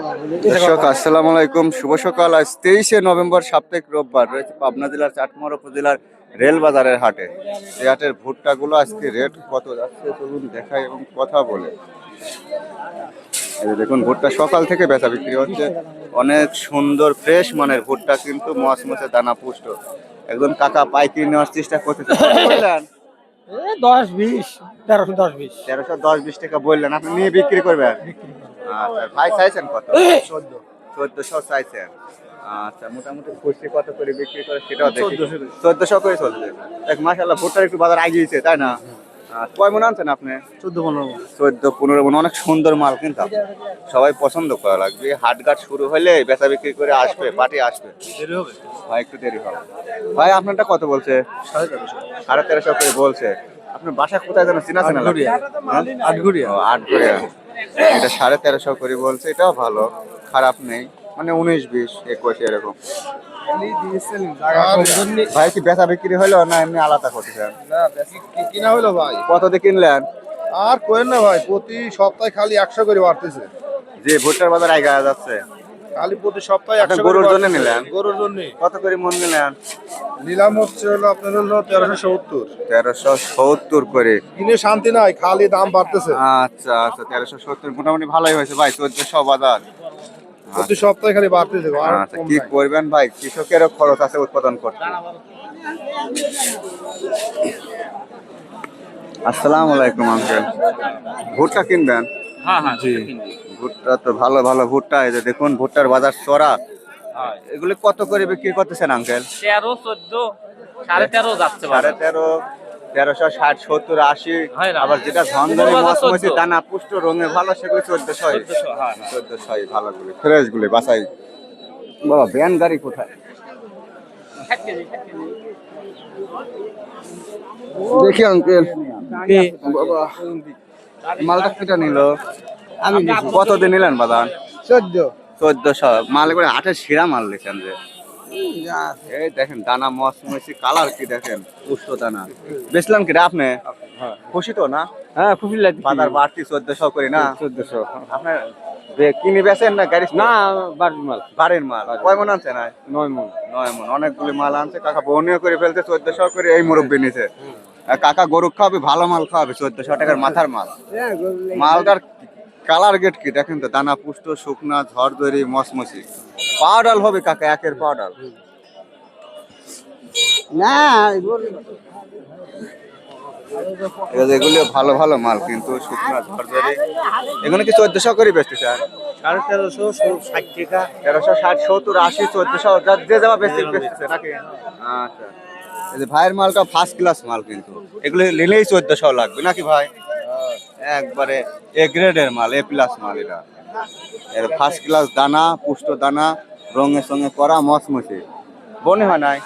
দর্শক আসসালামু আলাইকুম শুভ সকাল। আজ তেইশে নভেম্বর সাপ্তাহিক রোববার। রয়েছে পাবনা জেলার চাটমার উপজেলার রেল বাজারের হাটে। এই হাটের ভুট্টাগুলো আজকে রেট কত যাচ্ছে চলুন দেখাই এবং কথা বলে। দেখুন ভুট্টা সকাল থেকে বেচা বিক্রি হচ্ছে। অনেক সুন্দর ফ্রেশ মানের ভুট্টা কিন্তু মস মসে দানা পুষ্ট। একজন কাকা পাইকারি নেওয়ার চেষ্টা করতেছে কত বললেন? এ দশ বিশ তেরোশো দশ বিশ। তেরোশো দশ বিশ টাকা বললেন। আপনি নিয়ে বিক্রি করবেন? আচ্ছা ভাই চাইছেন কত? চোদ্দ। চোদ্দশো চাইছেন। আচ্ছা মোটামুটি খুশি কত করে বিক্রি করে সেটাও দেখি। চোদ্দশো করে। চলছে। দেখ মাসাল্লাহ ভুট্টার একটু বাজার আগিয়েছে তাই না? আচ্ছা, কয় মন আনছেন আপনি? চোদ্দ পনেরো চোদ্দ পনেরো মন অনেক সুন্দর মাল কিন্তু। সবাই পছন্দ করা লাগবে। হাটঘাট শুরু হলে বেচা বিক্রি করে আসবে পার্টি আসবে। দেরি হবে? ভাই একটু দেরি হবে। ভাই আপনারটা কত বলছে? সাড়ে তেরোশো। করে বলছে। আপনার বাসা কোথায় যেন চিনা চেনা? আটঘরিয়া। হ্যাঁ? আটঘরিয়া। এটা সাড়ে তেরোশো করে বলছে এটাও ভালো খারাপ নেই। মানে উনিশ বিশ একুশ এরকম। ভাই কি বেচা বিক্রি হলো না এমনি আলাদা করতেছেন? কিনা হলো ভাই? কত দিয়ে কিনলেন? আর কোয়েন না ভাই প্রতি সপ্তাহে খালি একশো করে বাড়তেছে। যে ভুট্টার বাজার আগে যাচ্ছে। খালি প্রতি সপ্তাহে একশো গরুর জন্য নিলেন? গরুর জন্য। কত করে মন নিলেন নিলাম হচ্ছে হলো আপনার হলো তেরোশো সত্তর। তেরোশো সত্তর করে। কিনে শান্তি নাই খালি দাম বাড়তেছে। আচ্ছা আচ্ছা তেরোশো সত্তর মোটামুটি ভালোই হয়েছে ভাই চোদ্দশো বাজার। প্রতি সপ্তাহে খালি বাড়তেছে আচ্ছা কি করবেন ভাই? কৃষকেরও খরচ আছে উৎপাদন করতে। আসসালামু আলাইকুম আঙ্কেল ভুট্টা কিনবেন? হ্যাঁ হ্যাঁ জি। ভুট্টা তো ভালো ভালো ভুট্টা এই যে দেখুন ভুট্টার বাজার চড়া। এগুলি কত করে বিক্রি করতেছেন আঙ্কেল? তেরো চোদ্দ সাড়ে তেরো যাচ্ছে সাড়ে তেরো তেরোশো ষাট সত্তর আশি আবার যেটা বাজার মসমসি 14 দানা পুষ্ট রঙে ভালো সেগুলি চোদ্দশো চোদ্দশো হ্যাঁ হ্যাঁ। চোদ্দশো ভালো গুলি ফ্রেশ গুলি বাসাই বাবা ভ্যান গাড়ি কোথায়? দেখি আঙ্কেল। বাবা মালটা কেটে নিল। আমি কতদিন নিলেন বাদান চোদ্দ। চোদ্দশো। মাল করে আটের শিরা মাল দিচ্ছেন যে। এই দেখেন দানা মস মসি কালার কি দেখেন? পুষ্ট দানা। বেচলাম কি রে আপনি? খুশি তো না? হ্যাঁ খুবই লাগছে। বাজার বাড়তি চোদ্দশো করে না? চোদ্দশো। আপনার কিনে বেচেন না গাড়ি? না বাড়ির মাল। বাড়ির মাল। কয় মন আনছে না নয় মন। নয় মন। অনেকগুলি মাল আনছে কাকা বনিও করে ফেলতে চোদ্দশো করে এই মুরব্বী নিছে। আর কাকা গরু খাওয়াবে ভালো মাল খাওয়াবে চোদ্দশো টাকার মাথার মাল। মালটার কালার গেট কি? দেখেন তো দানা পুষ্ট শুকনা ঝড় দড়ি মসমসি পাউডাল হবে কাকা? একের পাউডাল। না এগুলো ভালো ভালো মাল কিন্তু শুকনা ঝড় দড়ি। এগুলো কি চোদ্দশো করে বেচতে স্যার সাড়ে তেরোশো ষাট টাকা। তেরোশো ষাট সত্তর আশি চোদ্দশো যা- যে যাওয়া বেশি বেচতেছে নাকি? আচ্ছা। ভাইয়ের মালটা ফার্স্ট ক্লাস মাল কিন্তু। এগুলো নিলেই চোদ্দশো লাগবে নাকি ভাই? একবারে এ গ্রেডের মাল এ প্লাস মাল এটা। এর ফার্স্ট ক্লাস দানা পুষ্ট দানা রঙে সঙ্গে করা মসমসি বনে হয় নাই?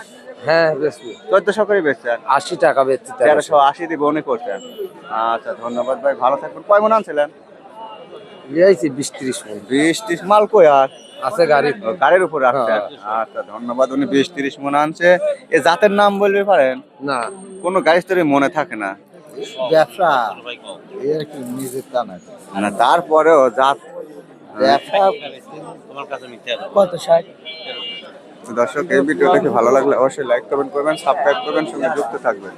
হ্যাঁ বেশি। চোদ্দশো করে বেচছেন আশি টাকা বেচছি তেরোশো। আশি দিয়ে বনে করছেন আচ্ছা ধন্যবাদ ভাই ভালো থাকবেন। কয় মন আনছিলেন? লিয়েছি বিশ ত্রিশ মন। বিশ ত্রিশ মাল কই আর? আছে গাড়ি। গাড়ির উপর রাখছেন আচ্ছা ধন্যবাদ উনি বিশ তিরিশ মনে আনছে। এ জাতের নাম বলবে পারেন? না। কোনো গাড়ি তোর মনে থাকে না। ব্যবসা। এর কি নিজের তা না না তারপরেও জাত ব্যবসা কত ষাট? তো দর্শক এই ভিডিওটাকে ভালো লাগলে অবশ্যই লাইক কমেন্ট করবেন সাবস্ক্রাইব করবেন সঙ্গে যুক্ত থাকবেন।